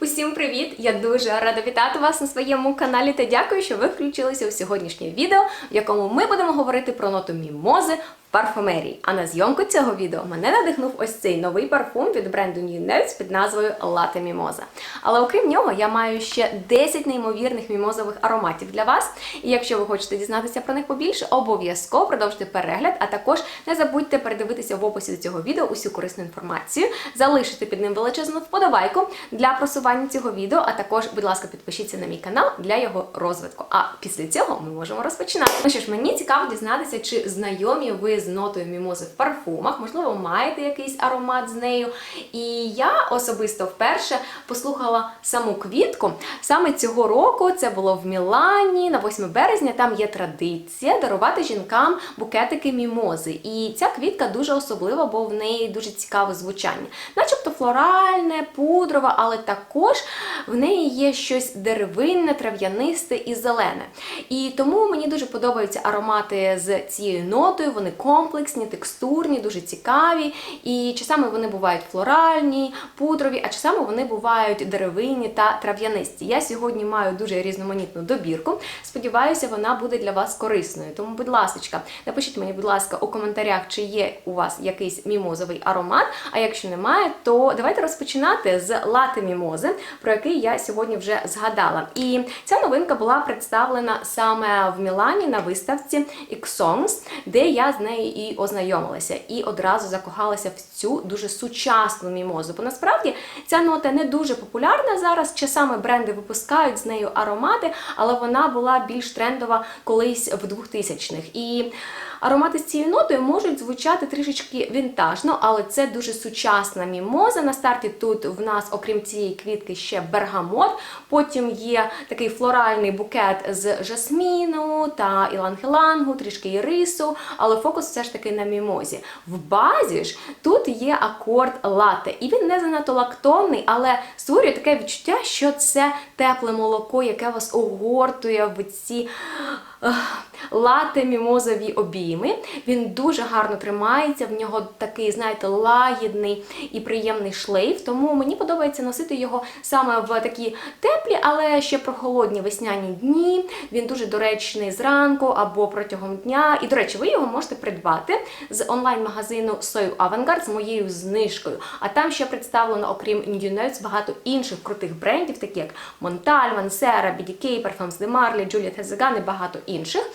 Усім привіт! Я дуже рада вітати вас на своєму каналі та дякую, що ви включилися у сьогоднішнє відео, в якому ми будемо говорити про ноту мімози парфумерії. А на зйомку цього відео мене надихнув ось цей новий парфум від бренду New Notes під назвою Latte Mimosa. Але окрім нього, я маю ще 10 неймовірних мімозових ароматів для вас. І якщо ви хочете дізнатися про них побільше, обов'язково продовжуйте перегляд, а також не забудьте передивитися в описі до цього відео усю корисну інформацію, залишити під ним величезну вподобайку для просування цього відео, а також, будь ласка, підпишіться на мій канал для його розвитку. А після цього ми можемо розпочинати. Ну що ж, мені цікаво дізнатися, чи знайомі ви нотою мімози в парфумах, можливо, маєте якийсь аромат з нею. І я особисто вперше послухала саму квітку. Саме цього року це було в Мілані на 8 березня. Там є традиція дарувати жінкам букетики мімози. І ця квітка дуже особлива, бо в неї дуже цікаве звучання, начебто флоральне, пудрове, але також в неї є щось деревинне, трав'янисте і зелене. І тому мені дуже подобаються аромати з цією нотою. Вони комплексні, текстурні, дуже цікаві. І часами вони бувають флоральні, пудрові, а часами вони бувають деревинні та трав'янисті. Я сьогодні маю дуже різноманітну добірку. Сподіваюся, вона буде для вас корисною. Тому, будь ласка, напишіть мені, будь ласка, у коментарях, чи є у вас якийсь мімозовий аромат. А якщо немає, то давайте розпочинати з лати мімози, про який я сьогодні вже згадала. І ця новинка була представлена саме в Мілані на виставці X-Songs, де я з нею і ознайомилася, і одразу закохалася в цю дуже сучасну мімозу. Бо насправді ця нота не дуже популярна зараз. Часами бренди випускають з нею аромати, але вона була більш трендова колись в 2000-х. І аромати з цією нотою можуть звучати трішечки вінтажно, але це дуже сучасна мімоза. На старті тут в нас, окрім цієї квітки, ще бергамот. Потім є такий флоральний букет з жасміну та ілангелангу, трішки ірису, але фокус все ж таки на мімозі. В базі ж тут є акорд лате, і він не занадто лактонний, але створює таке відчуття, що це тепле молоко, яке вас огортує в ці лате мімозові обійми. Він дуже гарно тримається, в нього такий, знаєте, лагідний і приємний шлейф. Тому мені подобається носити його саме в такі теплі, але ще прохолодні весняні дні. Він дуже доречний зранку або протягом дня. І, до речі, ви його можете придбати з онлайн-магазину Soy Avantgarde з моєю знижкою. А там ще представлено, окрім New Notes, багато інших крутих брендів, такі як Montal, Mansera, BDK, Parfums de Marly, Juliet Hezegan і багато інших.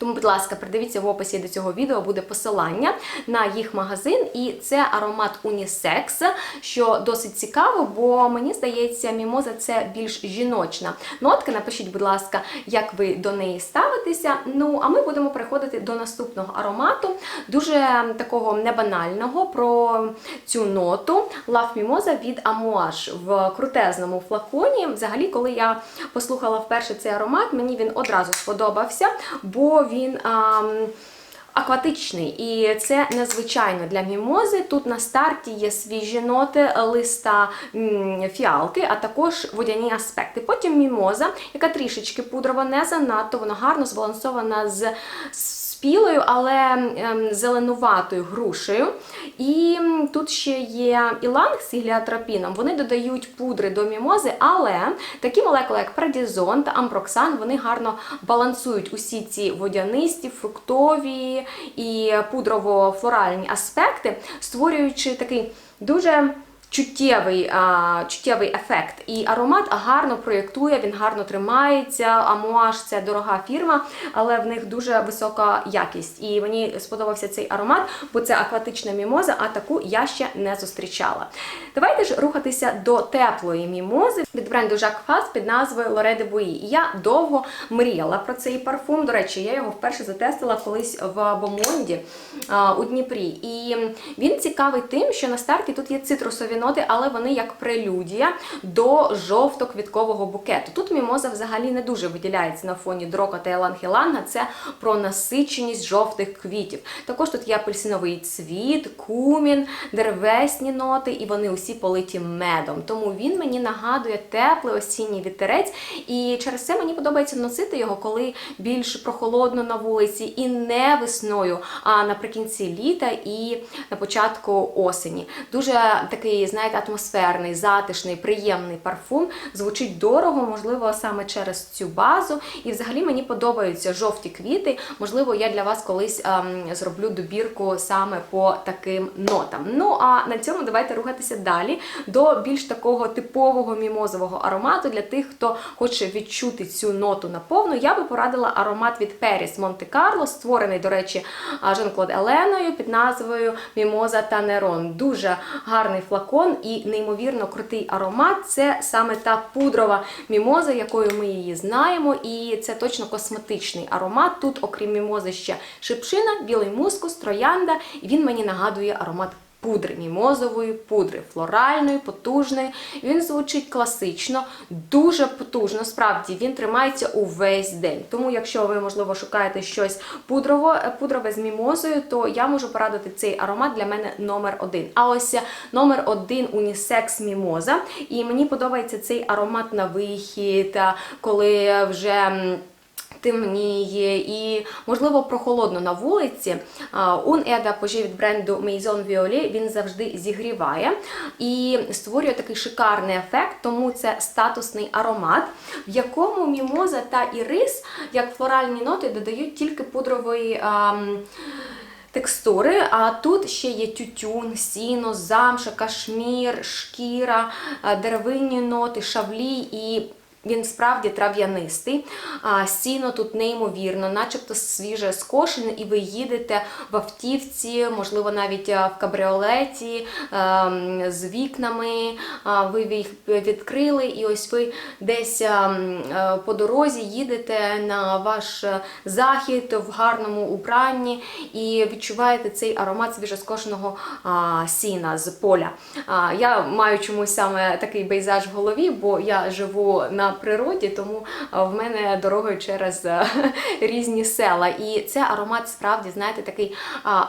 Тому, будь ласка, придивіться в описі до цього відео буде посилання на їх магазин, і це аромат Унісекс, що досить цікаво, бо мені здається, мімоза це більш жіночна нотка. Напишіть, будь ласка, як ви до неї ставитеся. Ну, а ми будемо переходити до наступного аромату, дуже такого небанального про цю ноту Love Mimosa від Amouage в крутезному флаконі. Взагалі, коли я послухала вперше цей аромат, мені він одразу сподобався, бо він. А, Акватичний, і це незвичайно для мімози. Тут на старті є свіжі ноти листа фіалки, а також водяні аспекти. Потім мімоза, яка трішечки пудрова, не занадто, вона гарно збалансована з спілою, але ем, зеленуватою грушею. І тут ще є іланг з гіліатропіном. Вони додають пудри до мімози, але такі молекули, як предізон та ампроксан, вони гарно балансують усі ці водянисті, фруктові і пудрово-флоральні аспекти, створюючи такий дуже чуттєвий а, чуттєвий ефект. І аромат гарно проєктує, він гарно тримається. Амуаж це дорога фірма, але в них дуже висока якість. І мені сподобався цей аромат, бо це акватична мімоза, а таку я ще не зустрічала. Давайте ж рухатися до теплої мімози від бренду Jacques Fast під назвою de Bouilly. І я довго мріяла про цей парфум. До речі, я його вперше затестила колись в Бомонді у Дніпрі. І він цікавий тим, що на старті тут є цитрусові ноти, але вони як прелюдія до жовто-квіткового букету. Тут мімоза взагалі не дуже виділяється на фоні дрока та елангеланга. Це про насиченість жовтих квітів. Також тут є апельсиновий цвіт, кумін, деревесні ноти, і вони усі политі медом. Тому він мені нагадує теплий осінній вітерець. І через це мені подобається носити його, коли більш прохолодно на вулиці, і не весною, а наприкінці літа і на початку осені. Дуже такий, знаєте, атмосферний, затишний, приємний парфум. Звучить дорого, можливо, саме через цю базу. І взагалі мені подобаються жовті квіти. Можливо, я для вас колись ем, зроблю добірку саме по таким нотам. Ну а на цьому давайте рухатися далі до більш такого типового мімозового аромату для тих, хто хоче відчути цю ноту наповну. Я би порадила аромат від Періс Монте-Карло, створений, до речі, Жан-Клод Еленою під назвою Мімоза та Нерон. Дуже гарний флакон і неймовірно крутий аромат. Це саме та пудрова мімоза, якою ми її знаємо, і це точно косметичний аромат. Тут, окрім мімози, ще шипшина, білий мускус, троянда, і він мені нагадує аромат. Пудри, мімозової пудри, флоральної, потужної. Він звучить класично, дуже потужно. Справді він тримається увесь день. Тому, якщо ви, можливо, шукаєте щось пудрово, пудрове з мімозою, то я можу порадити цей аромат для мене номер один. А ось номер один унісекс мімоза. І мені подобається цей аромат на вихід, коли вже. Темніє і, можливо, прохолодно на вулиці. Un Air d'Apogée від бренду Maison Violet він завжди зігріває і створює такий шикарний ефект, тому це статусний аромат, в якому мімоза та ірис, як флоральні ноти, додають тільки пудрової. ам, Текстури, а тут ще є тютюн, сіно, замша, кашмір, шкіра, деревинні ноти, шавлі і він справді трав'янистий. А сіно тут неймовірно, начебто свіже скошене, і ви їдете в автівці, можливо, навіть в кабріолеті ем, з вікнами. Ви їх відкрили, і ось ви десь ем, е, по дорозі їдете на ваш е, захід в гарному убранні і відчуваєте цей аромат свіжоскошеного а, сіна з поля. Я маю чомусь саме такий пейзаж в голові, бо я живу на природі, тому в мене дорогою через різні села. І це аромат справді, знаєте, такий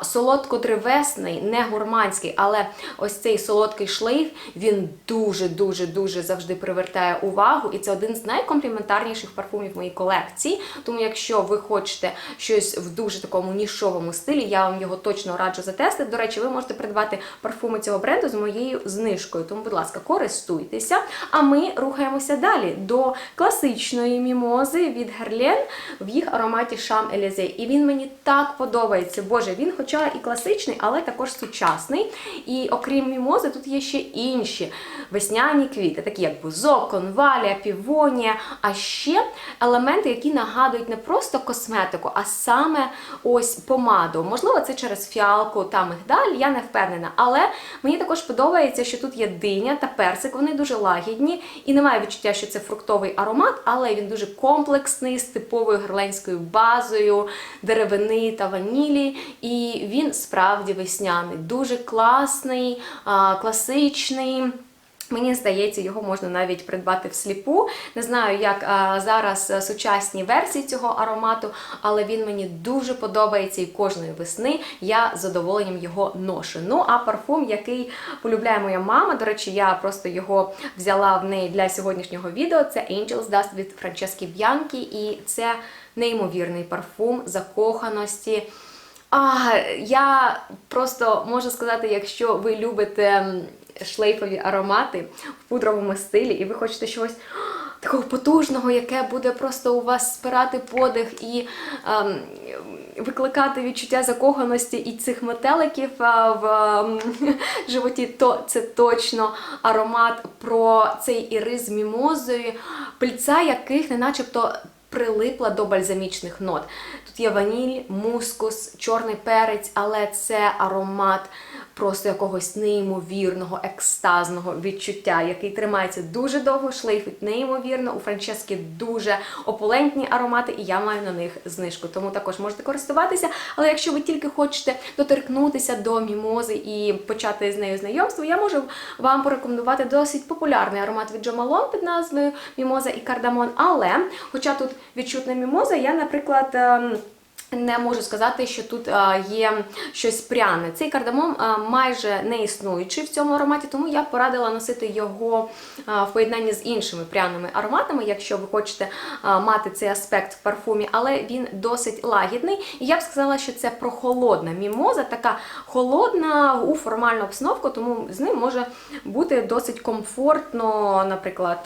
солодко-древесний, не гурманський, але ось цей солодкий шлейф він дуже-дуже дуже завжди привертає увагу. І це один з найкомпліментарніших парфумів моїй колекції. Тому, якщо ви хочете щось в дуже такому нішовому стилі, я вам його точно раджу затестити. До речі, ви можете придбати парфуми цього бренду з моєю знижкою. Тому, будь ласка, користуйтеся. А ми рухаємося далі до класичної мімози від Герлен в їх ароматі Шам Елізе. І він мені так подобається. Боже, він, хоча і класичний, але також сучасний. І окрім мімози, тут є ще інші весняні квіти, такі як бузок, конвалія, півонія, а ще елементи, які нагадують не просто косметику, а саме ось помаду. Можливо, це через фіалку та мигдаль, я не впевнена. Але мені також подобається, що тут є диня та персик, вони дуже лагідні, і немає відчуття, що це фруктовий аромат, але він дуже комплексний, з типовою герленською базою, деревини та ванілі. І він справді весняний, дуже класний, класичний. Мені здається, його можна навіть придбати всліпу. Не знаю, як а, зараз сучасні версії цього аромату, але він мені дуже подобається і кожної весни я з задоволенням його ношу. Ну а парфум, який полюбляє моя мама, до речі, я просто його взяла в неї для сьогоднішнього відео. Це Angels Dust від Франчески Б'янкі, і це неймовірний парфум закоханості. А, я просто можу сказати, якщо ви любите шлейфові аромати в пудровому стилі, і ви хочете чогось такого потужного, яке буде просто у вас спирати подих і ем, викликати відчуття закоханості і цих метеликів а, в ем, животі, то це точно аромат про цей ірис мімозою, пильця яких не начебто прилипла до бальзамічних нот. Тут є ваніль, мускус, чорний перець, але це аромат просто якогось неймовірного, екстазного відчуття, який тримається дуже довго, шлейфить неймовірно. У Франчески дуже опулентні аромати, і я маю на них знижку. Тому також можете користуватися. Але якщо ви тільки хочете доторкнутися до мімози і почати з нею знайомство, я можу вам порекомендувати досить популярний аромат від Malone під назвою Мімоза і Кардамон. Але, хоча тут відчутна мімоза, я, наприклад. Не можу сказати, що тут е, є щось пряне. Цей кардамон е, майже не існуючий в цьому ароматі, тому я порадила носити його е, в поєднанні з іншими пряними ароматами, якщо ви хочете мати цей аспект в парфумі, але він досить лагідний. І я б сказала, що це прохолодна мімоза, така холодна у формальну обстановку, тому з ним може бути досить комфортно, наприклад,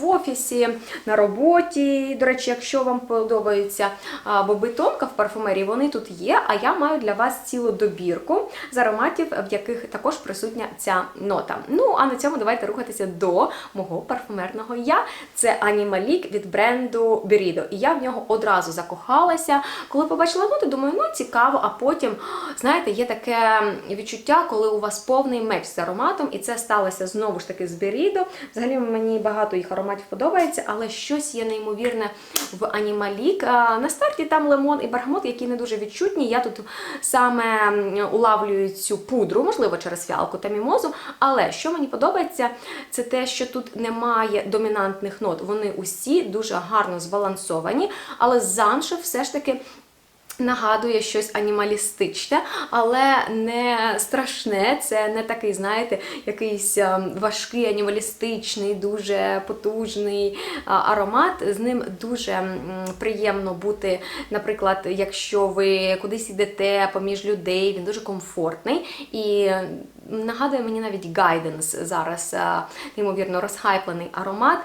в офісі, на роботі. До речі, якщо вам подобаються а, боби тонка в парфумерії, вони тут є. А я маю для вас цілу добірку з ароматів, в яких також присутня ця нота. Ну а на цьому давайте рухатися до мого парфумерного я. Це Анімалік від бренду Berido. І я в нього одразу закохалася. Коли побачила ноту, думаю, ну цікаво, а потім, знаєте, є таке відчуття, коли у вас повний меч з ароматом, і це сталося знову ж таки з Berido. Взагалі мені багато їх ароматів подобається, але щось є неймовірне в Анімалік. На старті там лимон і бергамот, які не дуже відчутні. Я тут саме улавлюю цю пудру, можливо, через фіалку та мімозу. Але що мені подобається, це те, що тут немає домінантних нот. Вони усі дуже гарно збалансовані, але замше все ж таки. Нагадує щось анімалістичне, але не страшне. Це не такий, знаєте, якийсь ем, важкий анімалістичний, дуже потужний аромат. З ним дуже приємно бути, наприклад, якщо ви кудись йдете поміж людей, він дуже комфортний і нагадує мені навіть гайденс зараз, а, неймовірно розхайплений аромат.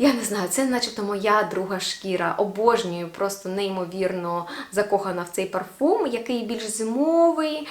Я не знаю, це начебто моя друга шкіра. Обожнюю, просто неймовірно закохана в цей парфум, який більш зимовий,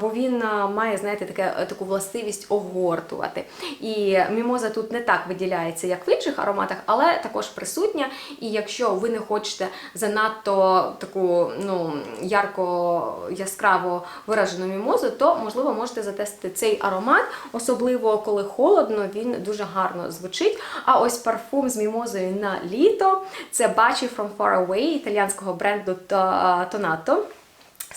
бо він має, знаєте, таке, таку властивість огортувати. І мімоза тут не так виділяється, як в інших ароматах, але також присутня. І якщо ви не хочете занадто таку ну, ярко яскраво виражену мімозу, то можливо можете затестити цей аромат, особливо коли холодно, він дуже гарно звучить. А ось парфум з мімозою на літо це Baci From Far Away італіянського бренду Tonato.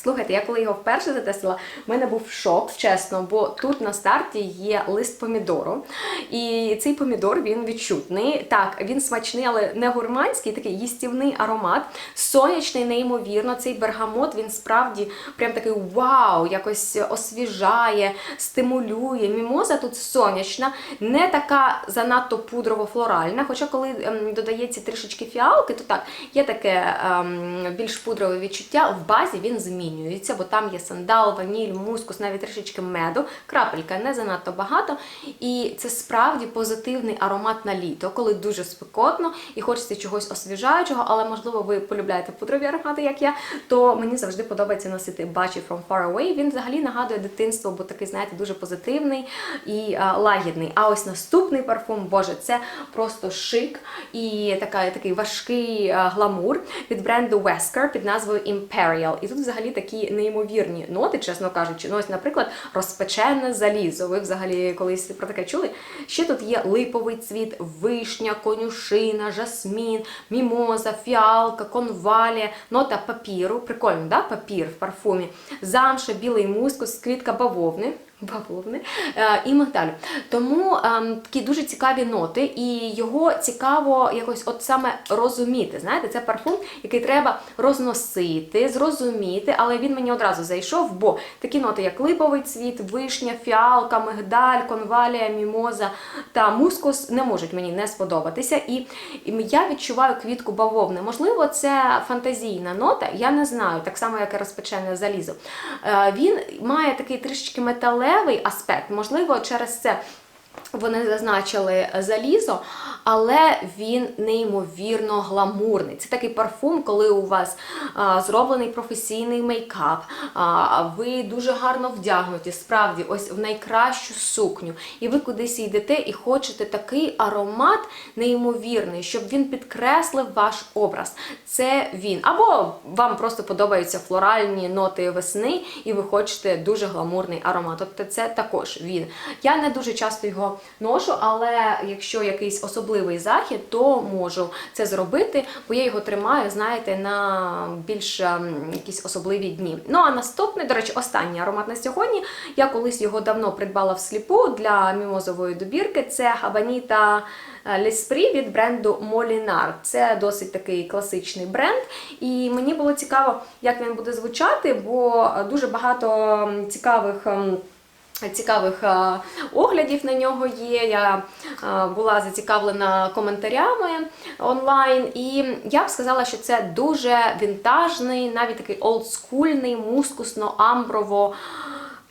Слухайте, я коли його вперше затестила, в мене був шок, чесно, бо тут на старті є лист помідору. І цей помідор він відчутний. Так, він смачний, але не гурманський, такий їстівний аромат. Сонячний, неймовірно. Цей бергамот він справді прям такий вау, якось освіжає, стимулює. Мімоза тут сонячна, не така занадто пудрово-флоральна. Хоча, коли ем, додається трішечки фіалки, то так, є таке ем, більш пудрове відчуття. В базі він змінюється, бо там є сандал, ваніль, мускус, навіть трішечки меду, крапелька не занадто багато. І це справді позитивний аромат на літо, коли дуже спекотно і хочеться чогось освіжаючого, але можливо ви полюбляєте пудрові аромати, як я, то мені завжди подобається носити Baci From Far Away. Він взагалі нагадує дитинство, бо такий, знаєте, дуже позитивний і а, лагідний. А ось наступний парфум, боже, це просто шик і така, такий важкий а, гламур від бренду Wesker під назвою Imperial. І тут взагалі такі неймовірні ноти, чесно кажучи. Ну, ось, наприклад, розпечене залізо. Ви взагалі колись про таке чули? Ще тут є липовий цвіт, вишня, конюшина, жасмін, мімоза, фіалка, конвалія, нота папіру. Прикольно, да? Папір в парфумі, замша, білий мускус, квітка бавовни. Бавовни е, і мигдалю. Тому е, такі дуже цікаві ноти, і його цікаво якось от саме розуміти. Знаєте, це парфум, який треба розносити, зрозуміти, але він мені одразу зайшов, бо такі ноти, як липовий цвіт, вишня, фіалка, мигдаль, конвалія, мімоза та мускус, не можуть мені не сподобатися. І, і я відчуваю квітку бавовни. Можливо, це фантазійна нота, я не знаю, так само, як і розпечене залізо. Е, він має такий трішечки металевий аспект, можливо, через це. Вони зазначили залізо, але він неймовірно гламурний. Це такий парфум, коли у вас а, зроблений професійний мейкап, а, ви дуже гарно вдягнуті, справді, ось в найкращу сукню. І ви кудись йдете і хочете такий аромат неймовірний, щоб він підкреслив ваш образ. Це він. Або вам просто подобаються флоральні ноти весни, і ви хочете дуже гламурний аромат. Тобто це також він. Я не дуже часто його ношу, але якщо якийсь особливий захід, то можу це зробити, бо я його тримаю, знаєте, на більш ем, якісь особливі дні. Ну а наступний, до речі, останній аромат на сьогодні. Я колись його давно придбала всліпу для мімозової добірки. Це Хабаніта Леспрі від бренду Molinar. Це досить такий класичний бренд. І мені було цікаво, як він буде звучати, бо дуже багато м, цікавих. Цікавих е, оглядів на нього є. Я е, була зацікавлена коментарями онлайн, і я б сказала, що це дуже вінтажний, навіть такий олдскульний, мускусно-амброво.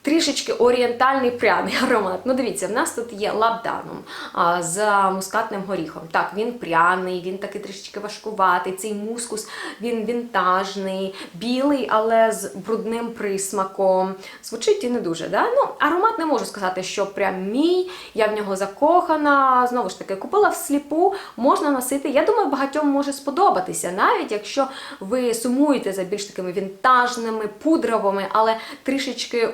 Трішечки орієнтальний пряний аромат. Ну, дивіться, в нас тут є лабданум а, з мускатним горіхом. Так, він пряний, він такий трішечки важкуватий. Цей мускус він вінтажний, білий, але з брудним присмаком. Звучить і не дуже. Да? Ну, аромат не можу сказати, що прям мій, я в нього закохана. Знову ж таки, купила всліпу, можна носити. Я думаю, багатьом може сподобатися, навіть якщо ви сумуєте за більш такими вінтажними, пудровими, але трішечки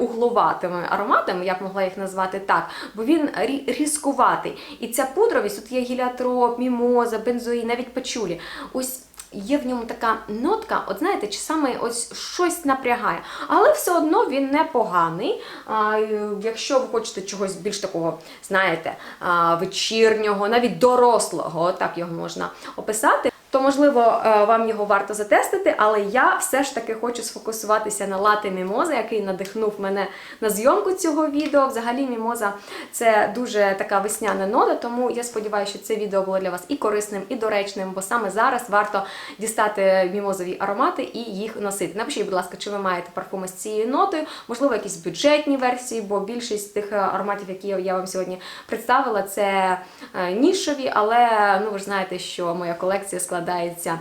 угловатими ароматами, я б могла їх назвати так, бо він різкуватий. І ця пудровість, тут є гіліотроп, мімоза, бензоїн, навіть пачулі. Ось є в ньому така нотка, от знаєте, чи саме ось щось напрягає. Але все одно він непоганий. А, якщо ви хочете чогось більш такого, знаєте, а, вечірнього, навіть дорослого, так його можна описати. То, можливо, е, вам його варто затестити, але я все ж таки хочу сфокусуватися на лати Мімоза, який надихнув мене на зйомку цього відео. Взагалі, Мімоза це дуже така весняна нода, тому я сподіваюся, що це відео було для вас і корисним, і доречним, бо саме зараз варто дістати мімозові аромати і їх носити. Напишіть, будь ласка, чи ви маєте парфуми з цією нотою, можливо, якісь бюджетні версії, бо більшість тих е, ароматів, які я вам сьогодні представила, це е, нішові, але ну ви ж знаєте, що моя колекція складається складається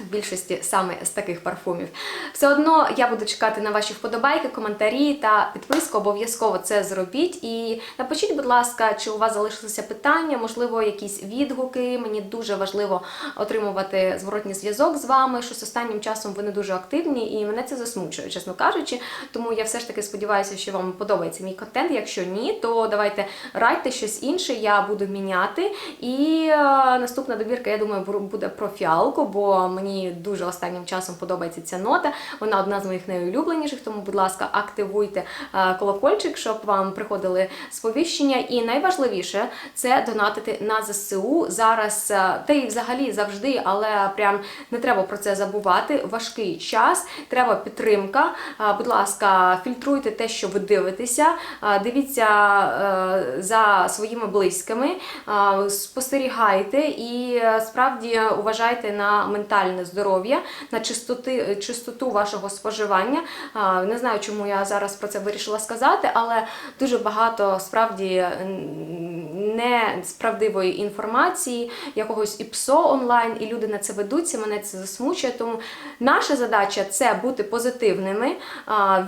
в більшості саме з таких парфумів. Все одно я буду чекати на ваші вподобайки, коментарі та підписку. Обов'язково це зробіть. І напишіть, будь ласка, чи у вас залишилися питання, можливо, якісь відгуки. Мені дуже важливо отримувати зворотній зв'язок з вами. Щось останнім часом ви не дуже активні, і мене це засмучує, чесно кажучи. Тому я все ж таки сподіваюся, що вам подобається мій контент. Якщо ні, то давайте радьте щось інше. Я буду міняти. І е, наступна добірка, я думаю, буде про фіалку, бо мені дуже останнім часом подобається ця нота. Вона одна з моїх найулюбленіших. Тому, будь ласка, активуйте е, колокольчик, щоб вам приходили сповіщення. І найважливіше це донатити на ЗСУ зараз, е, та й взагалі завжди, але прям не треба про це забувати. Важкий час, треба підтримка. Е, Будь ласка, фільтруйте те, що ви дивитеся, дивіться за своїми близькими, спостерігайте і справді уважайте на ментальне здоров'я, на чистоти, чистоту вашого споживання. Е, Не знаю, чому я зараз про це вирішила сказати, але дуже багато справді м, несправдивої інформації, якогось ІПСО онлайн, і люди на це ведуться. Мене це засмучує. Тому наша задача це бути позитивними,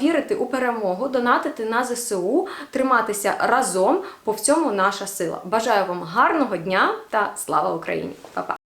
вірити у перемогу, донатити на ЗСУ, триматися разом, бо в цьому наша сила. Бажаю вам гарного дня та слава Україні! Па-па!